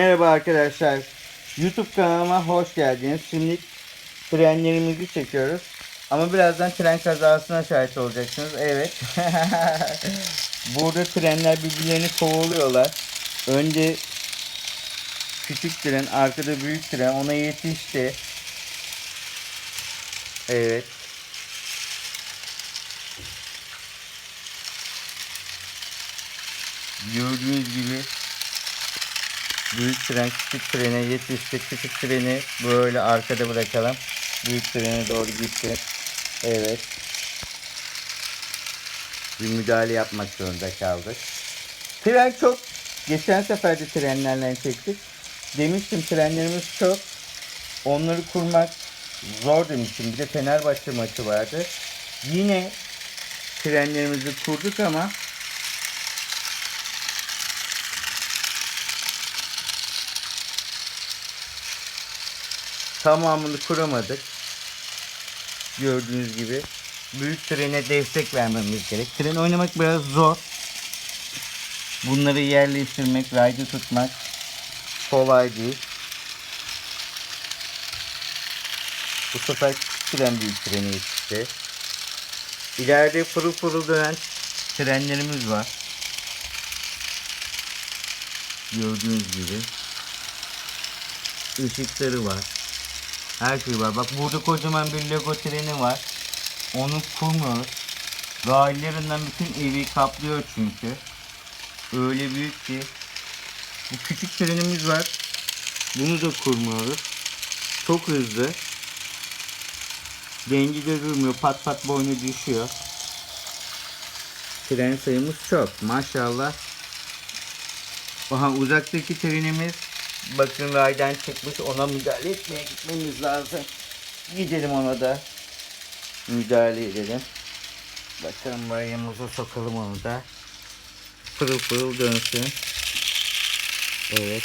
Merhaba arkadaşlar. YouTube kanalıma hoş geldiniz. Şimdi trenlerimizi çekiyoruz. Ama birazdan tren kazasına şahit olacaksınız. Evet. Burada trenler birbirlerini kovalıyorlar. Önde küçük tren, arkada büyük tren. Ona yetişti. Evet. Gördüğünüz gibi büyük tren küçük trene yetişti. Küçük treni böyle arkada bırakalım. Büyük trene doğru gitti. Evet. Bir müdahale yapmak zorunda kaldık. Tren çok. Geçen sefer de trenlerle çektik. Demiştim trenlerimiz çok. Onları kurmak zor demiştim. Bir de Fenerbahçe maçı vardı. Yine trenlerimizi kurduk ama tamamını kuramadık. Gördüğünüz gibi büyük trene destek vermemiz gerek. Tren oynamak biraz zor. Bunları yerleştirmek, rayda tutmak kolay değil. Bu sefer tren büyük trene yetişti. İleride pırıl pırıl dönen trenlerimiz var. Gördüğünüz gibi. Işıkları var. Her şey var. Bak burada kocaman bir Lego treni var. Onu kurmuyoruz. Raylarından bütün evi kaplıyor çünkü. Öyle büyük ki. Bu küçük trenimiz var. Bunu da kurmuyoruz. Çok hızlı. Dengi de durmuyor. Pat pat boynu düşüyor. Tren sayımız çok. Maşallah. Aha uzaktaki trenimiz bakın raydan çıkmış. Ona müdahale etmeye gitmemiz lazım. Gidelim ona da. Müdahale edelim. Bakalım rayımıza sokalım onu da. Pırıl pırıl dönsün. Evet.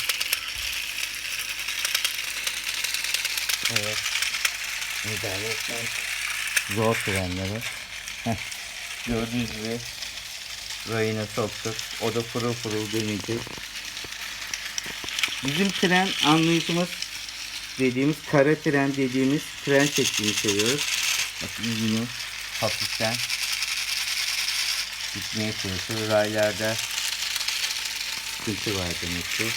Evet. Müdahale etmek zor trenleri. Heh. Gördüğünüz gibi rayına soktuk. O da pırıl pırıl dönecek. Bizim tren anlayışımız dediğimiz kara tren dediğimiz tren şeklini seviyoruz. Bak yine hafiften gitmeye çalışıyor. Raylarda sıkıntı var demek ki.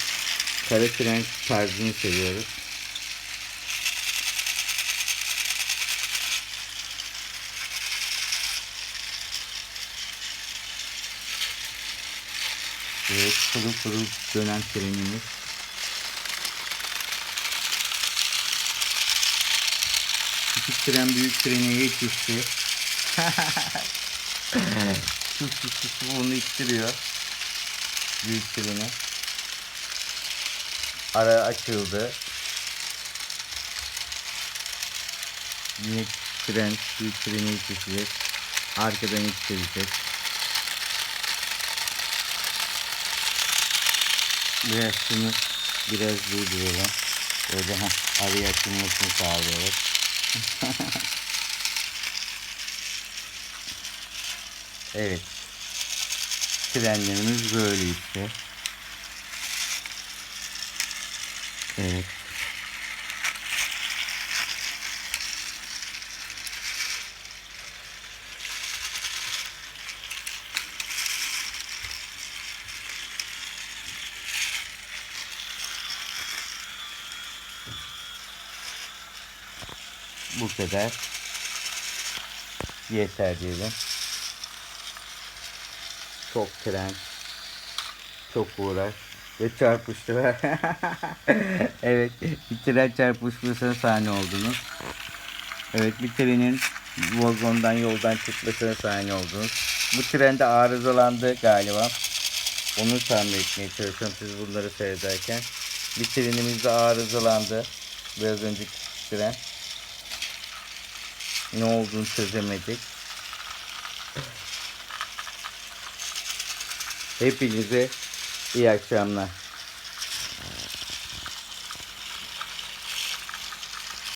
Kara tren tarzını seviyoruz. Evet, pırıl pırıl dönen trenimiz. Küçük tren büyük trene yetişti. Sus sus sus onu ittiriyor. Büyük treni. Ara açıldı. Yine tren büyük treni yetişecek. Arkadan ittirecek. Biraz şunu biraz durduralım. Öyle ha araya açılmasını sağlıyoruz. evet. Trenlerimiz böyle işte. Evet. Bu kadar. Yeter diyelim. Çok tren. Çok uğraş. Ve çarpıştılar. evet. Bir tren çarpışmasına sahne oldunuz. Evet bir trenin vagondan yoldan çıkmasına sahne oldunuz. Bu tren de arızalandı galiba. Onu tamir etmeye çalışıyorum siz bunları seyrederken. Bir trenimiz de arızalandı. Biraz önceki tren. Ne olduğunu çözemedik. Hepinize iyi akşamlar.